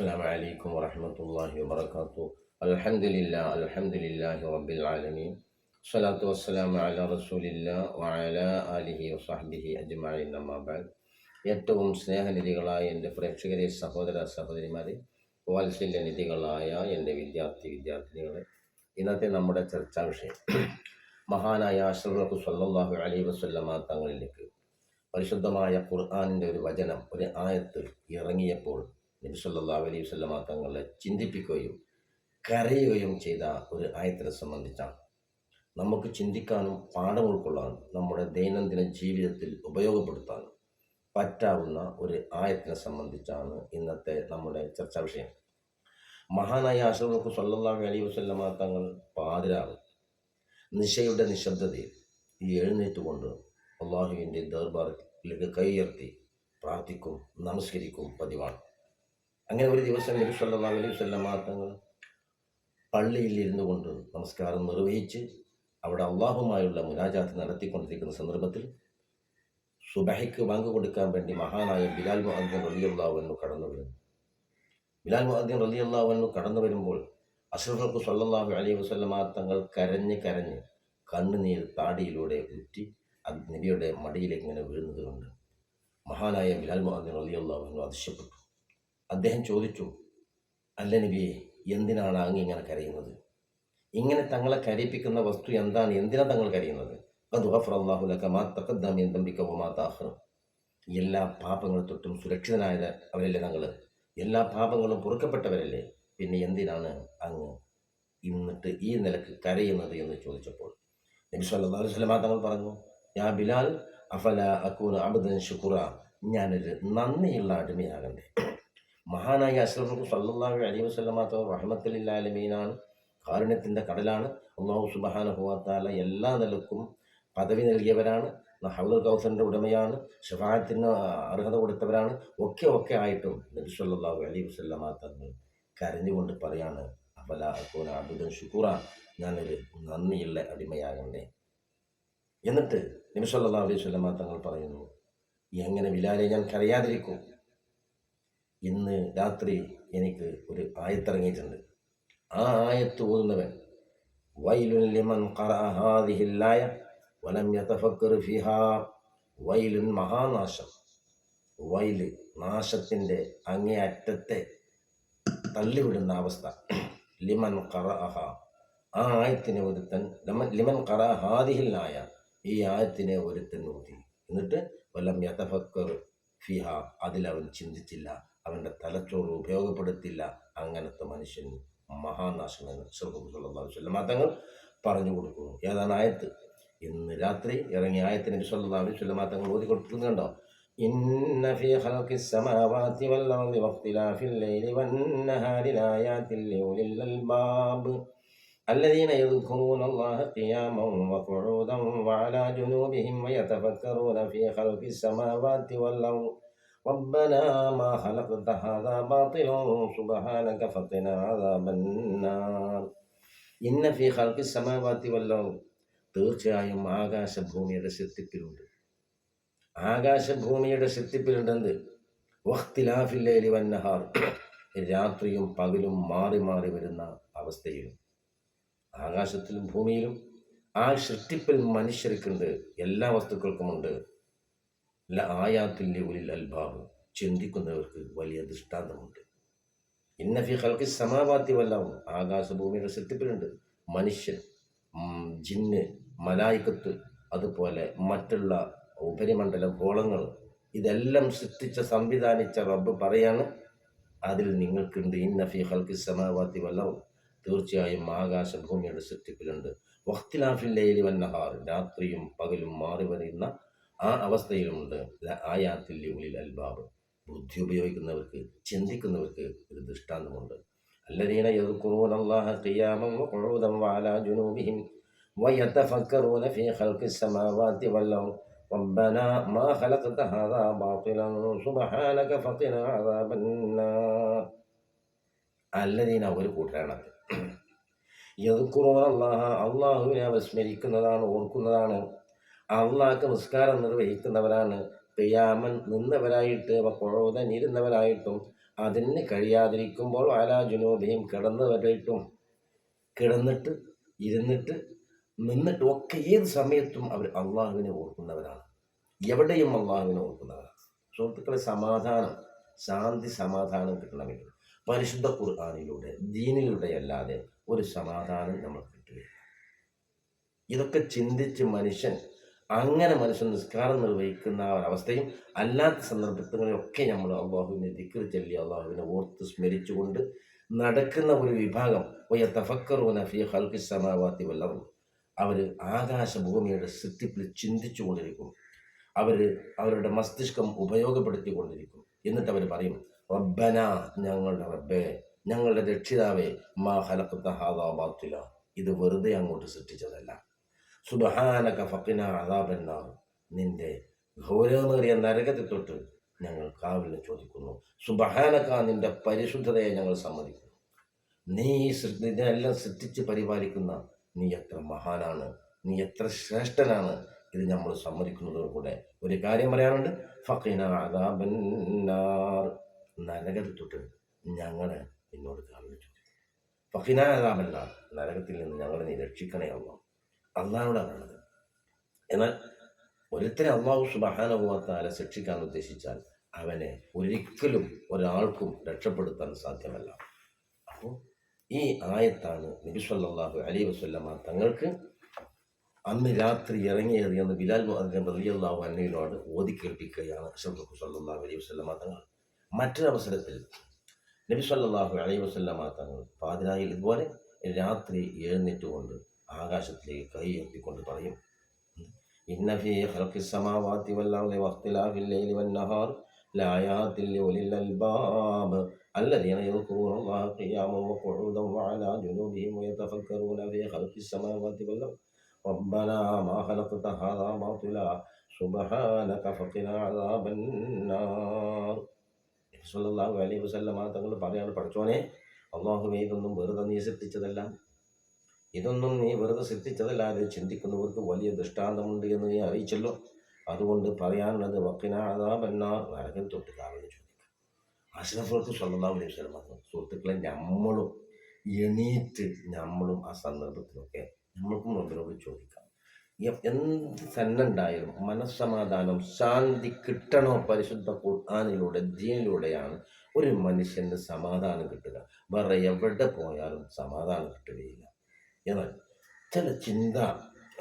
السلام عليكم ورحمة الله وبركاته الحمد لله الحمد لله رب العالمين الصلاة والسلام على رسول الله وعلى آله وصحبه أجمعين أما بعد ഏറ്റവും സ്നേഹനിധികളായ എൻ്റെ പ്രേക്ഷകരെ സഹോദര സഹോദരിമാരെ വാത്സല്യനിധികളായ എൻ്റെ വിദ്യാർത്ഥി വിദ്യാർത്ഥിനികളെ ഇന്നത്തെ നമ്മുടെ ചർച്ചാ വിഷയം മഹാനായ അഷ്റഫ് സല്ലല്ലാഹു അലൈഹി വസല്ലമ തങ്ങളിലേക്ക് പരിശുദ്ധമായ ഖുർആാനിൻ്റെ ഒരു വചനം ഒരു ആയത്ത് ഇറങ്ങിയപ്പോൾ നബി സല്ലല്ലാഹു അലൈഹി വസല്ലമ തങ്ങളെ ചിന്തിപ്പിക്കുകയും കരയുകയും ചെയ്ത ഒരു ആയത്തിനെ സംബന്ധിച്ചാണ്. നമുക്ക് ചിന്തിക്കാനും പാഠം ഉൾക്കൊള്ളാനും നമ്മുടെ ദൈനംദിന ജീവിതത്തിൽ ഉപയോഗപ്പെടുത്താനും പറ്റാവുന്ന ഒരു ആയത്തിനെ സംബന്ധിച്ചാണ് ഇന്നത്തെ നമ്മുടെ ചർച്ചാ വിഷയം. മഹാനായ അഷ്റഫ് സല്ലാ അലൈഹി വസ്ലമ തങ്ങൾ പാതിരാവ് നിശയുടെ നിശബ്ദതയിൽ എഴുന്നേറ്റുകൊണ്ട് അള്ളാഹുവിന്റെ ദർബാറിലേക്ക് കൈയർത്തി പ്രാർത്ഥിക്കും നമസ്കരിക്കും പതിവാണ്. അങ്ങനെ ഒരു ദിവസം അലൈഹി വസല്ലമ തങ്ങൾ പള്ളിയിൽ ഇരുന്നു കൊണ്ട് നമസ്കാരം നിർവഹിച്ച് അവിടെ അള്ളാഹുമായുള്ള മുനാജാത്ത് നടത്തിക്കൊണ്ടിരിക്കുന്ന സന്ദർഭത്തിൽ സുബഹയ്ക്ക് ബാങ്ക് കൊടുക്കാൻ വേണ്ടി മഹാനായ ബിലാൽ മുഹദ്ദീൻ റലിയല്ലാവെന്നു കടന്നു വരുന്നു. ബിലാൽ മുഹദ്ദീൻ റലിയല്ലാവെന്നു കടന്നു വരുമ്പോൾ അഷ്റഫുക്ക് സല്ലല്ലാഹു അലൈഹി വസല്ലമ തങ്ങൾ കരഞ്ഞ് കരഞ്ഞ് കണ്ണുനീർ താടിയിലൂടെ ഉറ്റി അത് നബിയുടെ മടിയിലേക്ക് ഇങ്ങനെ വീഴുന്നത് കൊണ്ട് മഹാനായ ബിലാൽ മുഹദ്ദീൻ അൻഹു അതിശയപ്പെട്ടു അദ്ദേഹം ചോദിച്ചു അല്ല നബിയെ എന്തിനാണ് അങ്ങ് ഇങ്ങനെ കരയുന്നത്? ഇങ്ങനെ തങ്ങളെ കരയിപ്പിക്കുന്ന വസ്തു എന്താണ്? എന്തിനാണ് തങ്ങൾ കരയുന്നത്? എല്ലാ പാപങ്ങൾ തൊട്ടും സുരക്ഷിതനായത് അവരല്ലേ തങ്ങൾ എല്ലാ പാപങ്ങളും പൊറുക്കപ്പെട്ടവരല്ലേ? പിന്നെ എന്തിനാണ് അങ്ങ് ഇന്നിട്ട് ഈ നിലയ്ക്ക് കരയുന്നത് എന്ന് ചോദിച്ചപ്പോൾ നബി അലൈഹി വസല്ലം തങ്ങൾ പറഞ്ഞു യാ ബിലാൽ അഫല അക്കൂന അബ്ദൻ ശുക്ര ഞാനൊരു നന്ദിയുള്ള അടിമയാകണ്ടേ. മഹാനായ അഷ്റഫ് സല്ലാഹു അലൈഹി വസല്ലമ തങ്ങൾ റഹ്മത്തുലില്ലാലമീനാണ്. കാരുണ്യത്തിന്റെ കടലാണ്. അള്ളാഹു സുബഹാനുഭവത്താല എല്ലാ നിലക്കും പദവി നൽകിയവരാണ്. ഹൗദർ കൗസറിന്റെ ഉടമയാണ്. ഷഫാത്തിന് അർഹത കൊടുത്തവരാണ്. ഒക്കെ ഒക്കെ ആയിട്ടും നബി സല്ലാഹു അലൈഹി വസല്ലമ തങ്ങൾ കരഞ്ഞുകൊണ്ട് പറയാണ് അഫല അക്കൂന അബുദൻ ഷുക്കൂറ ഞാനൊരു നന്ദിയുള്ള അടിമയാകണ്ടേ? എന്നിട്ട് നബി സല്ലല്ലാഹു അലൈഹി വസല്ലമ തങ്ങൾ പറയുന്നു എങ്ങനെ വിലാലെ ഞാൻ കരയാതിരിക്കും? ഇന്ന് രാത്രി എനിക്ക് ഒരു ആയത്തിറങ്ങിയിട്ടുണ്ട്. ആ ആയത്ത് ഓതുന്നവൻ വൈലുൻ ലിമൻ കറാഹാദിഹില്ലായ വലം യതഫക്കർ ഫിഹാ വൈലുൻ മഹാനാശം വൈൽ നാശത്തിന്റെ അങ്ങേയറ്റത്തെ തള്ളിവിടുന്ന അവസ്ഥ ലിമൻ ഖറഅഹ ആ ആയത്തിനെ ഒരുത്തൻ ലമൻ ലിമൻ കറാഹാദിഹില്ലായ ഈ ആയത്തിനെ ഒരുത്തൻ ഓതി. എന്നിട്ട് വലം യതഫക്കർ ഫിഹ അതിലവൻ ചിന്തിച്ചില്ല. അവൻ്റെ തലച്ചോറ് ഉപയോഗപ്പെടുത്തില്ല അങ്ങനത്തെ മനുഷ്യൻ മഹാനാശമെന്ന് ചെറുപ്പം തങ്ങൾ പറഞ്ഞു കൊടുക്കുന്നു ഏതാണ് ആയത്ത് ഇന്ന് രാത്രി ഇറങ്ങിയ ആയത്തിന് സല്ലല്ലാഹു അലൈഹി തങ്ങൾ ഓതി കൊടുക്കുന്നുണ്ടോ ഇന്ന ഫീ ഖൽഖി السماوات والأرض واختلاف الليل والنهار لآيات لأولي الألباب الذين يذكرون الله قياما وقعودا وعلى جنوبهم ويتفكرون في خلق السماوات والأرض ربنا ما خلقت هذا باطلا سبحانك فقنا عذاب النار ഇന്ന ഫി ഖൽഖി സമാവാത്തി വല്ലവും തീർച്ചയായും ആകാശഭൂമിയുടെ സൃഷ്ടിപ്പിലുണ്ട് ആകാശഭൂമിയുടെ സൃഷ്ടിപ്പിലുണ്ടെന്ത് വഖ്തിലാഫില്ലേലി വന്നഹാർ രാത്രിയും പകലും മാറി മാറി വരുന്ന അവസ്ഥയിലും ആകാശത്തിലും ഭൂമിയിലും ആ സൃഷ്ടിപ്പിൽ മനുഷ്യർക്കുണ്ട് എല്ലാ വസ്തുക്കൾക്കുമുണ്ട് ആയാത്തിന്റെ അൽബാബ് ചിന്തിക്കുന്നവർക്ക് വലിയ ദൃഷ്ടാന്തമുണ്ട്. ഇന്നഫി ഹൽക്കി സമാവാത്തി വല്ലാവും ആകാശഭൂമിയുടെ സൃഷ്ടിപ്പിലുണ്ട് മനുഷ്യൻ ജിന്ന് മലായിക്കത്ത് അതുപോലെ മറ്റുള്ള ഉപരിമണ്ഡല ഗോളങ്ങൾ ഇതെല്ലാം സൃഷ്ടിച്ച സംവിധാനിച്ച റബ്ബ് പറയാണ് അതിൽ നിങ്ങൾക്കുണ്ട് ഇന്നഫി ഹൽക്കി സമാവാത്തി വല്ലാവും തീർച്ചയായും ആകാശഭൂമിയുടെ സൃഷ്ടിപ്പിലുണ്ട് ലൈലി വന്നഹാർ രാത്രിയും പകലും മാറി വരുന്ന ആ അവസ്ഥയിലുമുണ്ട് ആയാത്തിൽ ഉള്ളിൽ അൽബാബ് ബുദ്ധി ഉപയോഗിക്കുന്നവർക്ക് ചിന്തിക്കുന്നവർക്ക് ഒരു ദൃഷ്ടാന്തമുണ്ട് الذين يذكرون الله قياما وقعودا وعلى جنوبهم ويتفكرون في خلق السماوات والأرض ربنا ما خلقت هذا باطلا سبحانك فقنا عذاب النار الذين ഒരു കൂട്ടരാണത് യദ്കുറൂൻ അള്ളാഹ അള്ളാഹുവിനെ വിസ്മരിക്കുന്നതാണ് ഓർക്കുന്നതാണ് അള്ളാഹ്ക്ക് നിസ്കാരം നിർവഹിക്കുന്നവരാണ്. ക്രിയാമൻ നിന്നവരായിട്ട് കൊഴുതൻ ഇരുന്നവരായിട്ടും അതിന് കഴിയാതിരിക്കുമ്പോൾ ആലാ ജുനൂബിയും കിടന്നവരായിട്ടും കിടന്നിട്ട് ഇരുന്നിട്ട് നിന്നിട്ട് ഒക്കെ ഏത് സമയത്തും അവർ അള്ളാഹുവിനെ ഓർക്കുന്നവരാണ്. എവിടെയും അള്ളാഹുവിനെ ഓർക്കുന്നവരാണ്. സുഹൃത്തുക്കളെ സമാധാനം ശാന്തി സമാധാനം കിട്ടണമെങ്കിൽ പരിശുദ്ധ ഖുർആാനിലൂടെ ദീനിലൂടെ അല്ലാതെ ഒരു സമാധാനം നമ്മൾ കിട്ടുകയില്ല. ഇതൊക്കെ ചിന്തിച്ച് മനുഷ്യൻ അങ്ങനെ മനുഷ്യൻ നിസ്കാരം നിർവഹിക്കുന്ന ഒരവസ്ഥയും അല്ലാത്ത സന്ദർഭങ്ങളിലൊക്കെ നമ്മൾ അള്ളാഹുവിനെ ദിക്കർ ചൊല്ലി അള്ളാഹുവിനെ ഓർത്ത് സ്മരിച്ചുകൊണ്ട് നടക്കുന്ന ഒരു വിഭാഗം. ഒയ തഫക്കറൂന ഫി ഹൽക്കി സമാവാത്തി വല്ലറും അവർ ആകാശഭൂമിയുടെ സൃഷ്ടിപ്പിൽ ചിന്തിച്ചു കൊണ്ടിരിക്കും അവർ അവരുടെ മസ്തിഷ്കം ഉപയോഗപ്പെടുത്തിക്കൊണ്ടിരിക്കും. എന്നിട്ട് അവർ പറയും റബ്ബന ഞങ്ങളുടെ റബ്ബേ ഞങ്ങളുടെ രക്ഷിതാവേ മാ ഹലക്കത്ത ഹാദാബാത്തില ഇത് വെറുതെ അങ്ങോട്ട് സൃഷ്ടിച്ചതല്ല. സുബഹാനക ഫക്കിന അതാബന്നാർ നിന്റെ ഗൗരവമേറിയ നരകത്തെ തൊട്ട് ഞങ്ങൾ കാവലിനെ ചോദിക്കുന്നു. സുബഹാനക നിന്റെ പരിശുദ്ധതയെ ഞങ്ങൾ സമ്മതിക്കുന്നു. നീ ഇതിനെല്ലാം സൃഷ്ടിച്ച് പരിപാലിക്കുന്ന നീ എത്ര മഹാനാണ് നീ എത്ര ശ്രേഷ്ഠനാണ് ഇത് നമ്മൾ സമ്മതിക്കുന്നതോടുകൂടെ ഒരു കാര്യം പറയാനുണ്ട്. ഫക്കീന അതാബന്നാർ നരകത്തെ തൊട്ട് ഞങ്ങളെ നിന്നോട് കാവലിനെ ചോദിക്കും ഫക്കീന അതാബന്നാർ നരകത്തിൽ നിന്ന് ഞങ്ങളെ നീ രക്ഷിക്കണേ അള്ളാഹ്. പറയുന്നത് എന്നാൽ ഒരുത്തരെ അള്ളാഹു സുബഹാനുഭവത്താല ശിക്ഷിക്കാൻ ഉദ്ദേശിച്ചാൽ അവനെ ഒരിക്കലും ഒരാൾക്കും രക്ഷപ്പെടുത്താൻ സാധ്യമല്ല. അപ്പോൾ ഈ ആയത്താണ് നബിസ്വല്ലാഹു അലൈഹി വസല്ലമ തങ്ങൾക്ക് അന്ന് രാത്രി ഇറങ്ങിയേറിയെന്ന് ബിലാൽ റളിയല്ലാഹു അന്നയിലോട് ഓതി കേൾപ്പിക്കുകയാണ് സല്ലാഹു അലൈഹി വസല്ലമ തങ്ങൾ. മറ്റൊരവസരത്തിൽ നബി സല്ലല്ലാഹു അലൈഹി വസല്ലമ തങ്ങൾ പാതിരായിൽ ഇതുപോലെ രാത്രി എഴുന്നേറ്റുകൊണ്ട് ആകാശത്തിലേക്ക് കൈ ഉയർത്തിക്കൊണ്ട് പറയും ഇന്ന ഫീ ഖൽഖി സമാവാതി വൽ അർളി വഖ്തിലാഫിൽ ലൈലി വൻ നഹാർ ലആയാതിൻ ലിഉലിൽ അൽബാബ് الذين يذكرون الله قياما وقعودا وعلى جنوبهم ويتفكرون في خلق السماوات والأرض ربنا ما خلقت هذا باطلا سبحانك فقنا عذاب النار സല്ലല്ലാഹു അലൈഹി വസല്ലമ തങ്ങൾ പറയാണ് പഠിച്ചോനെ അള്ളാഹുവേ ഇതൊന്നും വെറുതെ നീ സൃഷ്ടിച്ചതല്ല ഇതൊന്നും നീ വെറുതെ സൃഷ്ടിച്ചതല്ല അത് ചിന്തിക്കുന്നവർക്ക് വലിയ ദൃഷ്ടാന്തമുണ്ട് എന്ന് നീ അറിയിച്ചല്ലോ. അതുകൊണ്ട് പറയാനുള്ളത് വക്കിനാതാപന്നാർ നരകം തൊട്ട് അഷ്റഫുൾക്ക് സല്ലല്ലാഹു അലൈഹി വസല്ലമ തങ്ങൾ സുഹൃത്തുക്കളെ നമ്മളും എണീറ്റ് നമ്മളും ആ സന്ദർഭത്തിലൊക്കെ നമ്മൾക്കും റബ്ബിനോട് ചോദിക്കാം. എന്ത് തന്നെ ഉണ്ടായാലും മനസ്സമാധാനം ശാന്തി കിട്ടണോ? പരിശുദ്ധ ഖുർആാനിലൂടെ ദീനിലൂടെയാണ് ഒരു മനുഷ്യന് സമാധാനം കിട്ടുക. വേറെ എവിടെ പോയാലും സമാധാനം കിട്ടുകയില്ല. എന്നാൽ ചില ചിന്ത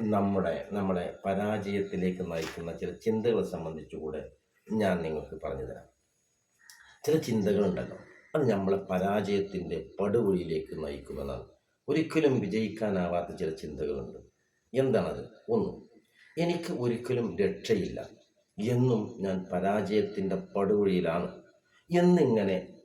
നമ്മുടെ നമ്മളെ പരാജയത്തിലേക്ക് നയിക്കുന്ന ചില ചിന്തകളെ സംബന്ധിച്ചുകൂടെ ഞാൻ നിങ്ങൾക്ക് പറഞ്ഞു തരാം ചില ചിന്തകളുണ്ടല്ലോ. അത് നമ്മളെ പരാജയത്തിന്റെ പടുവഴിയിലേക്ക് നയിക്കുമെന്നാണ്. ഒരിക്കലും വിജയിക്കാനാവാത്ത ചില ചിന്തകളുണ്ട്. എന്താണത്? ഒന്ന് എനിക്ക് ഒരിക്കലും രക്ഷയില്ല. എന്നും ഞാൻ പരാജയത്തിന്റെ പടുവഴിയിലാണ് എന്നിങ്ങനെ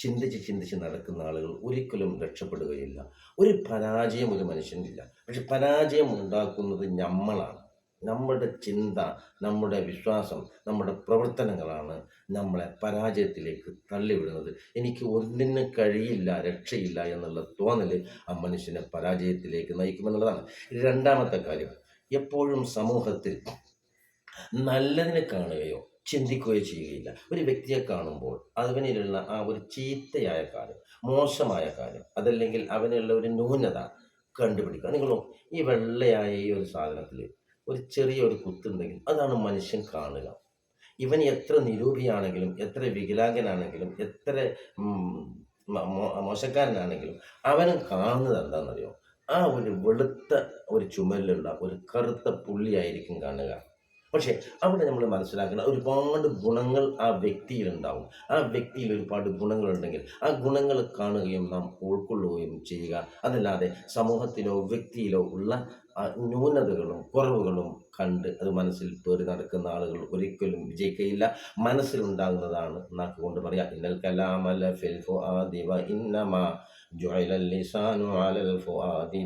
ചിന്തിച്ച് ചിന്തിച്ച് നടക്കുന്ന ആളുകൾ ഒരിക്കലും രക്ഷപ്പെടുകയില്ല. ഒരു പരാജയം ഒരു മനുഷ്യനില്ല. പക്ഷെ പരാജയം ഉണ്ടാക്കുന്നത് നമ്മളാണ്. നമ്മുടെ ചിന്ത നമ്മുടെ വിശ്വാസം നമ്മുടെ പ്രവർത്തനങ്ങളാണ് നമ്മളെ പരാജയത്തിലേക്ക് തള്ളിവിടുന്നത്. എനിക്ക് ഒന്നിനും കഴിയില്ല രക്ഷയില്ല എന്നുള്ള തോന്നൽ ആ മനുഷ്യനെ പരാജയത്തിലേക്ക് നയിക്കുമെന്നുള്ളതാണ്. രണ്ടാമത്തെ കാര്യം എപ്പോഴും സമൂഹത്തിൽ നല്ലതിനെ കാണുകയോ ചിന്തിക്കുകയോ ചെയ്യുകയില്ല. ഒരു വ്യക്തിയെ കാണുമ്പോൾ അവനിലുള്ള ആ ഒരു ചീത്തയായ കാര്യം മോശമായ കാര്യം അതല്ലെങ്കിൽ അവനുള്ള ഒരു ന്യൂനത കണ്ടുപിടിക്കുക. നോക്ക്, ഈ വെള്ളയായ ഈ ഒരു സാധനത്തിൽ ഒരു ചെറിയ ഒരു കുത്തുണ്ടെങ്കിൽ അതാണ് മനുഷ്യൻ കാണുക. ഇവൻ എത്ര നിരൂപിയാണെങ്കിലും എത്ര വികലാംഗനാണെങ്കിലും എത്ര മോശക്കാരനാണെങ്കിലും അവനും കാണുന്നത് എന്താണെന്നറിയോ? ആ ഒരു വെളുത്ത ഒരു ചുമലിലുള്ള ഒരു കറുത്ത പുള്ളിയായിരിക്കും കാണുക. പക്ഷേ അവിടെ നമ്മൾ മനസ്സിലാക്കുന്ന ഒരുപാട് ഗുണങ്ങൾ ആ വ്യക്തിയിലുണ്ടാവും. ആ വ്യക്തിയിൽ ഒരുപാട് ഗുണങ്ങളുണ്ടെങ്കിൽ ആ ഗുണങ്ങൾ കാണുകയും നാം ഉൾക്കൊള്ളുകയും ചെയ്യുക. അതല്ലാതെ സമൂഹത്തിലോ വ്യക്തിയിലോ ഉള്ള ന്യൂനതകളും കുറവുകളും കണ്ട് അത് മനസ്സിൽ പേറി നടക്കുന്ന ആളുകൾ ഒരിക്കലും വിജയിക്കുകയില്ല മനസ്സിലുണ്ടാകുന്നതാണ് നാക്ക് കൊണ്ട് പറയാം ഇന്നൽ കലാമല ഫിൽ ആദിവ ഇന്നമാ ജുഅല ലിസാനു അലൽ ഫുആദി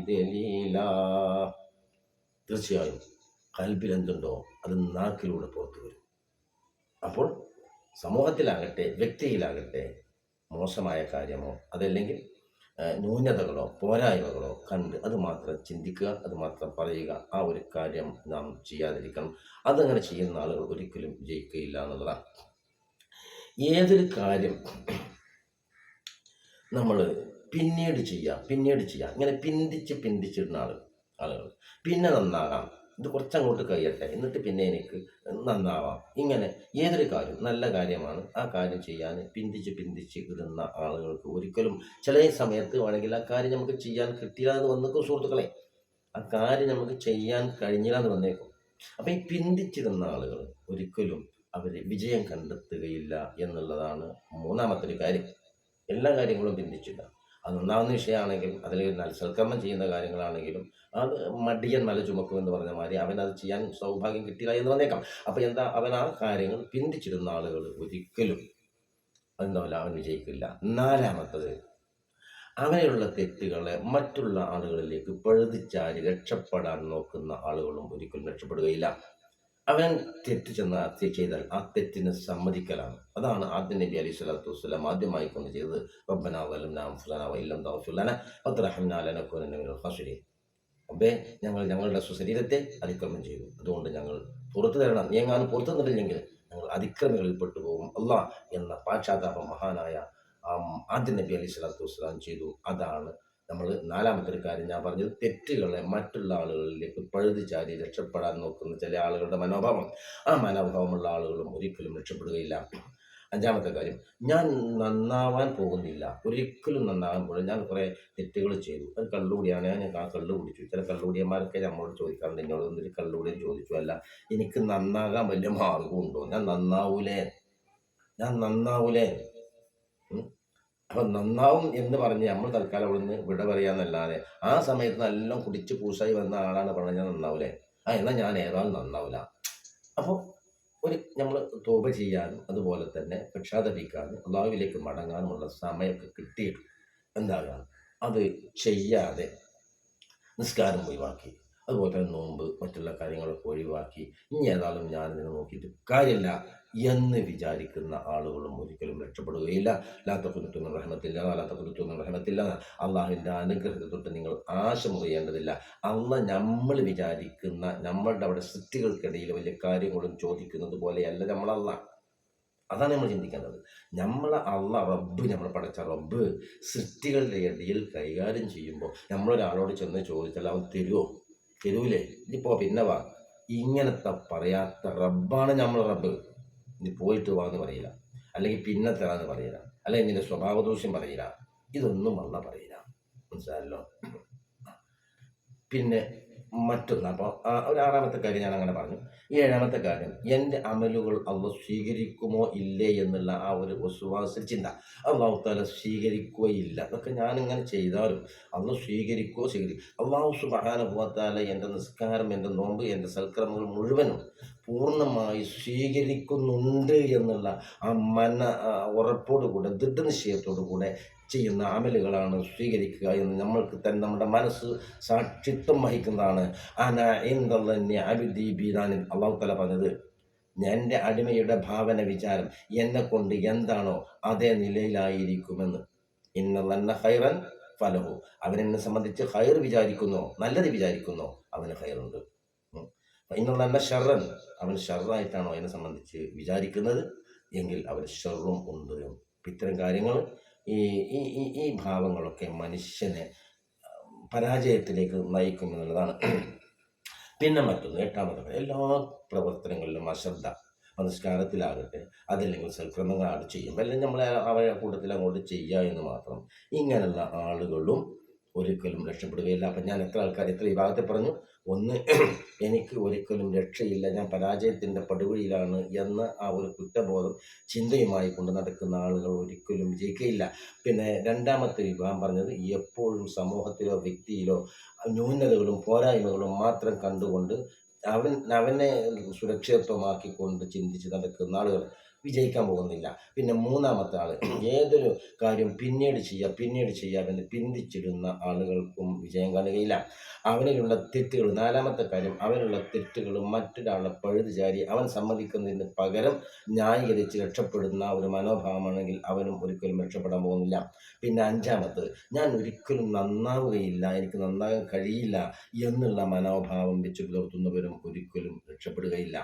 തീർച്ചയായും. കൽബിൽ എന്തുണ്ടോ അത് നാക്കിലൂടെ പുറത്തു വരും. അപ്പോൾ സമൂഹത്തിലാകട്ടെ വ്യക്തിയിലാകട്ടെ മോശമായ കാര്യമോ അതല്ലെങ്കിൽ ന്യൂനതകളോ പോരായ്മകളോ കണ്ട് അത് മാത്രം ചിന്തിക്കുക അത് മാത്രം പറയുക ആ ഒരു കാര്യം നാം ചെയ്യാതിരിക്കണം. അതങ്ങനെ ചെയ്യുന്ന ആളുകൾ ഒരിക്കലും ജയിക്കുകയില്ല എന്നുള്ളതാണ്. ഏതൊരു കാര്യം നമ്മൾ പിന്നീട് ചെയ്യുക പിന്നീട് ചെയ്യുക ഇങ്ങനെ പിന്തിച്ച് പിന്തിച്ചിടുന്ന ആളുകൾ ആളുകൾ. പിന്നെ നന്നാകാം. ഇത് കുറച്ചങ്ങോട്ട് കഴിയട്ടെ. എന്നിട്ട് പിന്നെ എനിക്ക് നന്നാവാം. ഇങ്ങനെ ഏതൊരു കാര്യം നല്ല കാര്യമാണ്. ആ കാര്യം ചെയ്യാൻ പിന്തിച്ച് പിന്തിച്ച് ഇടുന്ന ആളുകൾക്ക് ഒരിക്കലും ചില സമയത്ത് വേണമെങ്കിൽ ആ കാര്യം നമുക്ക് ചെയ്യാൻ കിട്ടിയില്ല എന്ന് വന്നേക്കും സുഹൃത്തുക്കളെ. ആ കാര്യം നമുക്ക് ചെയ്യാൻ കഴിഞ്ഞില്ല എന്ന് വന്നേക്കും. അപ്പം ഈ പിന്തിച്ചിടുന്ന ആളുകൾ ഒരിക്കലും അവർ വിജയം കണ്ടെത്തുകയില്ല എന്നുള്ളതാണ് മൂന്നാമത്തെ ഒരു കാര്യം. എല്ലാ കാര്യങ്ങളും പിന്തിച്ചില്ല അത് വിഷയമാണെങ്കിൽ അതിൽ സൽക്കർമ്മം ചെയ്യുന്ന കാര്യങ്ങളാണെങ്കിലും അത് മടിയൻ മല ചുമക്കും എന്ന് പറഞ്ഞ മാതിരി അവൻ അത് ചെയ്യാൻ സൗഭാഗ്യം കിട്ടിയില്ല എന്ന് വന്നേക്കാം. അപ്പോൾ എന്താ അവൻ ആ കാര്യങ്ങൾ പിന്തിച്ചിരുന്ന ആളുകൾ ഒരിക്കലും എന്താവില്ല അവൻ വിജയിക്കില്ല. നാലാമത്തത് അവനുള്ള തെറ്റുകളെ മറ്റുള്ള ആളുകളിലേക്ക് പഴുതിച്ചാരി രക്ഷപ്പെടാൻ നോക്കുന്ന ആളുകളും ഒരിക്കലും രക്ഷപ്പെടുകയില്ല. അവൻ തെറ്റ് ചെന്ന് ഹത്യ ചെയ്താൽ ആ തെറ്റിന് സമ്മതിക്കലാണ്. അതാണ് ആദ്യ നബി അലൈഹി സ്വലാത്തു വസ്സലാം ആദ്യമായി കൊണ്ട് ചെയ്തത്. റബ്ബന വലം ഞങ്ങൾ ഞങ്ങളുടെ സ്വശരീരത്തെ അതിക്രമം ചെയ്തു. അതുകൊണ്ട് ഞങ്ങൾ പുറത്തു തരണം. നീ പുറത്തു തന്നിട്ടില്ലെങ്കിൽ ഞങ്ങൾ അതിക്രമികളിൽ പെട്ടുപോകും അല്ല എന്ന പാശ്ചാത്താപ മഹാനായ ആദ്യ നബി അലൈഹി സ്വലാത്തു വസ്സലാം ചെയ്തു. അതാണ് നമ്മൾ നാലാമത്തെ കാര്യം ഞാൻ പറഞ്ഞത് തെറ്റുകളെ മറ്റുള്ള ആളുകളിലേക്ക് പഴുതി ചാരി രക്ഷപ്പെടാൻ നോക്കുന്ന ചില ആളുകളുടെ മനോഭാവം. ആ മനോഭാവമുള്ള ആളുകളും ഒരിക്കലും രക്ഷപ്പെടുകയില്ല. അഞ്ചാമത്തെ കാര്യം ഞാൻ നന്നാവാൻ പോകുന്നില്ല. ഒരിക്കലും നന്നാവാൻ ഞാൻ കുറേ തെറ്റുകൾ ചെയ്തു. അത് കള്ളുകൂടിയാണ്. ഞാൻ ആ കള്ളു കുടിച്ചു ചില കള്ളുകൂടിയന്മാരൊക്കെ നമ്മളോട് ചോദിക്കാറുണ്ട്. എന്നോട് എന്തൊരു കള്ളുകൂടിയും ചോദിച്ചു. അല്ല എനിക്ക് നന്നാകാൻ വലിയ മാർഗമുണ്ടോ? ഞാൻ നന്നാവൂലേ? ഞാൻ നന്നാവൂലേ? അപ്പൊ നന്നാവും എന്ന് പറഞ്ഞ് നമ്മൾ തൽക്കാലം അവിടെ നിന്ന് വിട പറയാന്നല്ലാതെ ആ സമയത്ത് നല്ല കുടിച്ച് പൂസായി വന്ന ആളാണ് പറഞ്ഞ നന്നാവൂലെ? ആ എന്നാൽ ഞാൻ ഏതായാലും നന്നാവില്ല അപ്പോൾ ഒരു നമ്മൾ തോപ ചെയ്യാനും അതുപോലെ തന്നെ രക്ഷാദപിക്കാനും അള്ളാഹുവിലേക്ക് മടങ്ങാനുമുള്ള സമയമൊക്കെ കിട്ടിയിട്ട് എന്താകുക അത് ചെയ്യാതെ നിസ്കാരം ഒഴിവാക്കി. അതുപോലെ തന്നെ നോമ്പ് മറ്റുള്ള കാര്യങ്ങളൊക്കെ ഒഴിവാക്കി ഇനി ഏതായാലും ഇതിനെ നോക്കിയിട്ട് കാര്യമില്ല എന്ന് വിചാരിക്കുന്ന ആളുകളും ഒരിക്കലും രക്ഷപ്പെടുകയില്ല. ലാത്തക്കുരുത്തുന്ന അല്ലാത്ത ലാത്തക്കുരുത്തുന്ന ഗ്രഹണത്തില്ല അള്ളാഹുവിന്റെ അനുഗ്രഹത്തെ തൊട്ട് നിങ്ങൾ ആശ മുറിയേണ്ടതില്ല അള്ള നമ്മൾ വിചാരിക്കുന്ന നമ്മളുടെ അവിടെ സൃഷ്ടികൾക്കിടയിൽ വലിയ കാര്യങ്ങളും ചോദിക്കുന്നത് പോലെയല്ല നമ്മളല്ല അതാണ് നമ്മൾ ചിന്തിക്കേണ്ടത്. നമ്മൾ അള്ള റബ്ബ് നമ്മൾ പഠിച്ച റബ്ബ് സൃഷ്ടികളുടെ ഇടയിൽ കൈകാര്യം ചെയ്യുമ്പോൾ നമ്മളൊരാളോട് ചെന്ന് ചോദിച്ചാൽ അവൻ തരുമോ തരൂലേ ഇതിപ്പോ പിന്നെ വാ. ഇങ്ങനത്തെ പറയാത്ത റബ്ബാണ് നമ്മൾ റബ്ബ്. നീ പോയിട്ട് വാ എന്ന് പറയില്ല. അല്ലെങ്കിൽ പിന്നെ തരാന്ന് പറയില്ല. അല്ലെങ്കിൽ നിന്റെ സ്വഭാവദോഷം പറയില്ല. ഇതൊന്നും അല്ല പറയില്ല. മനസ്സിലായല്ലോ? പിന്നെ മറ്റൊന്ന്. അപ്പോൾ ഒരു ആറാമത്തെ കാര്യം ഞാൻ അങ്ങനെ പറഞ്ഞു. ഈ ഏഴാമത്തെ കാര്യം എന്റെ അമലുകൾ അള്ള സ്വീകരിക്കുമോ ഇല്ലേ? എന്നുള്ള ആ ഒരു വിശ്വാസ ചിന്ത. അള്ളാഹു താല സ്വീകരിക്കുകയില്ല. അതൊക്കെ ഞാനിങ്ങനെ ചെയ്താലും അള്ള സ്വീകരിക്കുകയോ സ്വീകരിക്കും അള്ളാഹു സുബാന സുബാനുഭവത്താല എന്റെ നിസ്കാരം എന്റെ നോമ്പ് എന്റെ സൽക്രമങ്ങൾ മുഴുവനും പൂർണമായി സ്വീകരിക്കുന്നുണ്ട് എന്നുള്ള ആ മന ഉറപ്പോടുകൂടെ ദൃഢനിശ്ചയത്തോടു കൂടെ ചെയ്യുന്ന അമലുകളാണ് സ്വീകരിക്കുക എന്ന് നമ്മൾക്ക് തന്നെ നമ്മുടെ മനസ്സ് സാക്ഷിത്വം വഹിക്കുന്നതാണ്. അന എന്തെന്നെ അബിദി ബീനാനിൽ അള്ളാഹു തല പറഞ്ഞത് എന്റെ അടിമയുടെ ഭാവന വിചാരം എന്നെ കൊണ്ട് എന്താണോ അതേ നിലയിലായിരിക്കുമെന്ന്. ഇന്നല്ല ഹൈറൻ ഫലവും അവനെന്നെ സംബന്ധിച്ച് ഹൈർ വിചാരിക്കുന്നോ നല്ലത് വിചാരിക്കുന്നോ. അവന് ഹൈറുണ്ട് ഇന്നുള്ള ഷർറൻ. അവൻ ഷർറായിട്ടാണോ എന്നെ സംബന്ധിച്ച് വിചാരിക്കുന്നത്? എങ്കിൽ അവൻ ഷെറും ഉണ്ട്. ഇത്തരം കാര്യങ്ങൾ ഈ ഈ ഈ ഭാവങ്ങളൊക്കെ മനുഷ്യനെ പരാജയത്തിലേക്ക് നയിക്കും എന്നുള്ളതാണ്. പിന്നെ മറ്റൊന്ന് എട്ടാമത്തെ എല്ലാ പ്രവർത്തനങ്ങളിലും അശ്രദ്ധ നമസ്കാരത്തിലാകട്ടെ അതല്ലെങ്കിൽ സൽക്രമങ്ങളാണ് ചെയ്യും അല്ലെങ്കിൽ നമ്മളെ അവരുടെ കൂട്ടത്തിൽ അങ്ങോട്ട് ചെയ്യുക എന്ന് മാത്രം ഇങ്ങനെയുള്ള ആളുകളും ഒരിക്കലും രക്ഷപ്പെടുകയില്ല. അപ്പം ഞാൻ എത്ര ആൾക്കാർ എത്ര വിഭാഗത്തിൽ പറഞ്ഞു? ഒന്ന് എനിക്ക് ഒരിക്കലും രക്ഷയില്ല. ഞാൻ പരാജയത്തിന്റെ പടുകുഴിയിലാണ് എന്ന ആ ഒരു കുറ്റബോധം ചിന്തയുമായി കൊണ്ട് നടക്കുന്ന ആളുകൾ ഒരിക്കലും വിജയിക്കുകയില്ല പിന്നെ രണ്ടാമത്തെ വിഭാഗം പറഞ്ഞത് എപ്പോഴും സമൂഹത്തിലോ വ്യക്തിയിലോ ന്യൂനതകളും പോരായ്മകളും മാത്രം കണ്ടുകൊണ്ട് അവൻ അവനെ സുരക്ഷിതത്വമാക്കിക്കൊണ്ട് ചിന്തിച്ച് നടക്കുന്ന ആളുകൾ വിജയിക്കാൻ പോകുന്നില്ല. പിന്നെ മൂന്നാമത്തെ ആൾ ഏതൊരു കാര്യം പിന്നീട് ചെയ്യുക പിന്നീട് ചെയ്യാമെന്ന് പിന്തിച്ചിടുന്ന ആളുകൾക്കും വിജയം കാണുകയില്ല. അവനിലുള്ള തെറ്റുകൾ നാലാമത്തെ കാര്യം അവനുള്ള തെറ്റുകൾ മറ്റൊരാളെ പഴുതു ചാരി അവൻ സമ്മതിക്കുന്നതിന് പകരം ന്യായീകരിച്ച് രക്ഷപ്പെടുന്ന ഒരു മനോഭാവമാണെങ്കിൽ അവനും ഒരിക്കലും രക്ഷപ്പെടാൻ പോകുന്നില്ല. പിന്നെ അഞ്ചാമത് ഞാൻ ഒരിക്കലും നന്നാവുകയില്ല എനിക്ക് നന്നാകാൻ കഴിയില്ല എന്നുള്ള മനോഭാവം വെച്ച് പുലർത്തുന്നവരും ഒരിക്കലും രക്ഷപ്പെടുകയില്ല.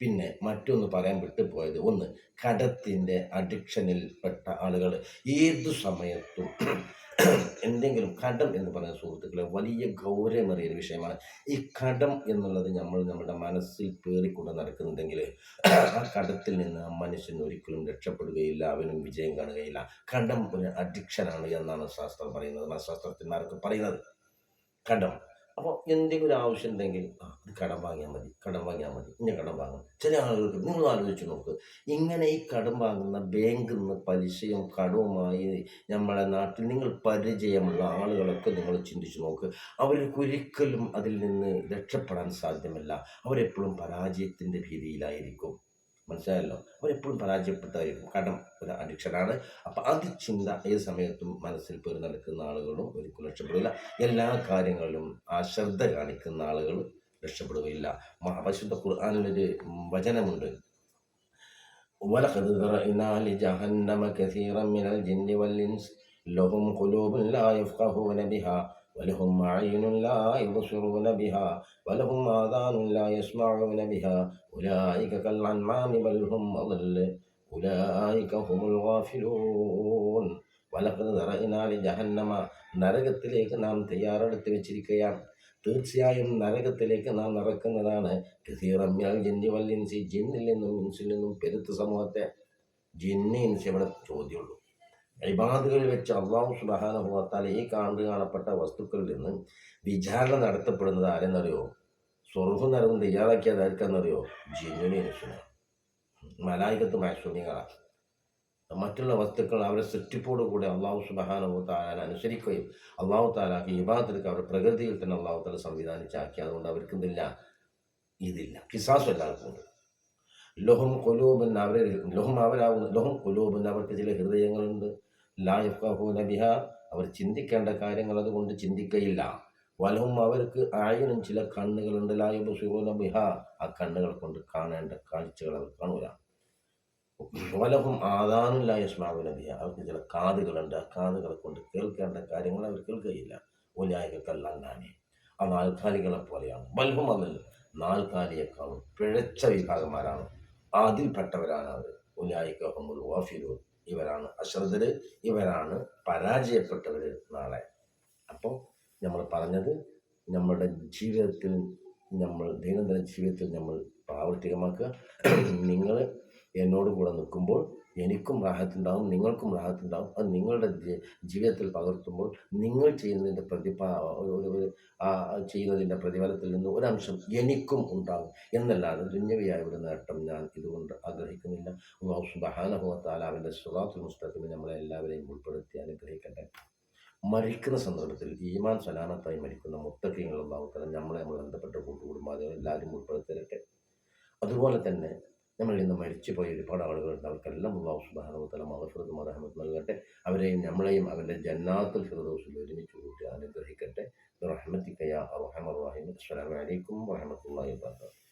പിന്നെ മറ്റൊന്ന് പറയാൻ വിട്ടുപോയത്. ഒന്ന് കടത്തിന്റെ അഡിക്ഷനിൽ പെട്ട ആളുകൾ ഏത് സമയത്തും എന്തെങ്കിലും കടം എന്ന് പറയുന്ന സുഹൃത്തുക്കളെ വലിയ ഗൗരവമേറിയ ഒരു വിഷയമാണ്. ഈ കടം എന്നുള്ളത് നമ്മൾ നമ്മുടെ മനസ്സിൽ പേറിക്കൊണ്ട് നടക്കുന്നുണ്ടെങ്കിൽ ആ കടത്തിൽ നിന്ന് ആ മനുഷ്യൻ ഒരിക്കലും രക്ഷപ്പെടുകയില്ല അവനും വിജയം കാണുകയില്ല. കടം ഒരു അഡിക്ഷനാണ് എന്നാണ് ശാസ്ത്രം പറയുന്നത് മനഃശാസ്ത്രജ്ഞന്മാരൊക്കെ പറയുന്നത്. കടം. അപ്പോൾ എന്തെങ്കിലും ഒരു ആവശ്യം ഉണ്ടെങ്കിൽ ആ ഇത് കടം വാങ്ങിയാൽ മതി കടം വാങ്ങിയാൽ മതി ഇങ്ങനെ കടം വാങ്ങും ചില ആളുകൾക്ക് നിങ്ങൾ ആലോചിച്ച് നോക്ക് ഇങ്ങനെ ഈ കടം വാങ്ങുന്ന ബാങ്കിൽ നിന്ന് പലിശയും കടവുമായി നമ്മുടെ നാട്ടിൽ നിങ്ങൾ പരിചയമുള്ള ആളുകളൊക്കെ നിങ്ങൾ ചിന്തിച്ച് നോക്ക് അവർക്ക് ഒരിക്കലും അതിൽ നിന്ന് രക്ഷപ്പെടാൻ സാധ്യമല്ല. അവരെപ്പോഴും പരാജയത്തിന്റെ ഭീതിയിലായിരിക്കും. മനസ്സിലായല്ലോ അവരെപ്പോഴും പരാജയപ്പെട്ടായിരിക്കും കടം ഒരു അഡിക്ഷനാണ് അപ്പം അത് ചിന്ത ഏത് സമയത്തും മനസ്സിൽ പേര് നടക്കുന്ന ആളുകളും ഒരിക്കലും രക്ഷപ്പെടില്ല എല്ലാ കാര്യങ്ങളിലും ആ ശ്രദ്ധ കാണിക്കുന്ന ആളുകൾ രക്ഷപ്പെടുകയില്ല പരിശുദ്ധ ഖുർആാനിലൊരു വചനമുണ്ട് ولقد ذرأنا لجهنم كثيرا من الجن والإنس لهم قلوب لا يفقهون بها ولهم أعين لا يبصرون بها ولهم آذان لا يسمعون بها أولئك كالأنعام بل هم أضل أولئك هم الغافلون ولقد ذرأنا لجهنم നരകത്തിലേക്ക് നാം തയ്യാറെടുത്ത് വെച്ചിരിക്കുകയാണ് തീർച്ചയായും നരകത്തിലേക്ക് നാം നടക്കുന്നതാണ് കസീറമ്യാൽ ജിന്നി വല്ലിൻസി ജിന്നിൽ നിന്നും ഇൻസിൽ നിന്നും പെരുത്ത സമൂഹത്തെ ജിന്നി ഇൻസി ഇവിടെ ചോദ്യമുള്ളൂ ഇബാദുകളിൽ വെച്ച് അള്ളാഹു സുബാനുഭവത്താൽ ഈ കാണ്ട് കാണപ്പെട്ട വസ്തുക്കളിൽ നിന്ന് വിചാരണ നടത്തപ്പെടുന്നത് ആരെന്നറിയോ? സ്വർഗം നരവും തയ്യാറാക്കിയത് ആർക്കെന്നറിയോ ജിന്നുനി മലായികത്ത് മാസൂമികളാണ് മറ്റുള്ള വസ്തുക്കൾ അവരെ സൃഷ്ടിപ്പോടു കൂടെ അള്ളാഹു സുബഹാനഹു താലാൻ അനുസരിക്കുകയും അള്ളാഹു താലാക്ക് ഇബാദത്തിലേക്ക് അവരുടെ പ്രകൃതിയിൽ തന്നെ അള്ളാഹു താല സംവിധാനിച്ചാക്കി. അതുകൊണ്ട് അവർക്കും ഇതില്ല. കിസാസ് എല്ലാവർക്കും ഉണ്ട്. ലൊഹം കൊലൂബൻ അവരെ ലൊഹം അവരാകുന്നു ലൊഹം കൊലൂബൻ അവർക്ക് ചില ഹൃദയങ്ങളുണ്ട്. ലായഫൂന ബിഹ. അവർ ചിന്തിക്കേണ്ട കാര്യങ്ങൾ അതുകൊണ്ട് ചിന്തിക്കയില്ല. വലവും അവർക്ക് ആയനും ചില കണ്ണുകളുണ്ട്. ലായുബുസൂന ബിഹ. ആ കണ്ണുകൾ കൊണ്ട് കാണേണ്ട കാഴ്ചകൾ അവർ കാണൂല. വലഹും ആദാനും യസ്മാവുന ബിഹ. അവർക്ക് ചില കാതുകളുണ്ട്. ആ കാതുകളെ കൊണ്ട് കേൾക്കേണ്ട കാര്യങ്ങൾ അവർ കേൾക്കുകയില്ല. ഒലായികക്കല്ലാനെ ആ നാൽക്കാലികളെ പോലെയാണ്. ബൽഹും അതിൽ നാൽക്കാലിയേക്കാളും പിഴച്ച വിഭാഗന്മാരാണ്. അതിൽപ്പെട്ടവരാണ് അവർ. ഉലായിക്കഹമുൽ വാഫിലൂർ ഇവരാണ്. അശ്രദ്ധര് ഇവരാണ്. പരാജയപ്പെട്ടവർ നാളെ. അപ്പോൾ നമ്മൾ പറഞ്ഞത് നമ്മുടെ ജീവിതത്തിൽ നമ്മൾ ദൈനംദിന ജീവിതത്തിൽ നമ്മൾ പ്രാവർത്തികമാക്കുക. നിങ്ങൾ എന്നോട് കൂടെ നിൽക്കുമ്പോൾ എനിക്കും റാഹത്തുണ്ടാവും നിങ്ങൾക്കും റാഹത്തുണ്ടാവും. അത് നിങ്ങളുടെ ജീവിതത്തിൽ പകർത്തുമ്പോൾ നിങ്ങൾ ചെയ്യുന്നതിന്റെ പ്രതിഫ ചെയ്യുന്നതിന്റെ പ്രതിഫലത്തിൽ നിന്ന് ഒരംശം എനിക്കും ഉണ്ടാകും എന്നല്ലാതെ ദുന്യവിയായ ഒരു നേട്ടം ഞാൻ ഇതുകൊണ്ട് ആഗ്രഹിക്കുന്നില്ല. അള്ളാഹു സുബഹാനഹുവത്താല അവന്റെ സുറാത്തുൽ മുസ്തഖിൽ നമ്മളെ എല്ലാവരെയും ഉൾപ്പെടുത്തി അനുഗ്രഹിക്കട്ടെ. മരിക്കുന്ന സന്ദർഭത്തിൽ ഈമാൻ സലാമത്തായി മരിക്കുന്ന മുത്തക്കിങ്ങൾ അള്ളാഹുത്തല നമ്മളെ നമ്മൾ ബന്ധപ്പെട്ട കൂട്ടുകുടുംബാദികൾ എല്ലാവരും ഉൾപ്പെടുത്തരട്ടെ. അതുപോലെ തന്നെ നമ്മളിൽ നിന്ന് മരിച്ചുപോയ ഒരുപാട് ആളുകളുണ്ട്. അവർക്കെല്ലാം അള്ളാഹു സുബാനുത്തല മഹഫുറത്ത് മറഹമത്ത് നൽകട്ടെ. അവരെയും നമ്മളെയും അവരുടെ ജന്നാത്തുൽ ഫിറദോസിൽ ഒരുമിച്ച് കൂട്ടി അനുഗ്രഹിക്കട്ടെ. റഹ്മത്തിക്കയ റഹമർ റഹീം. അസ്സലാമു അലൈക്കും വറഹമത്തുള്ളാഹി വാബറകാതുഹു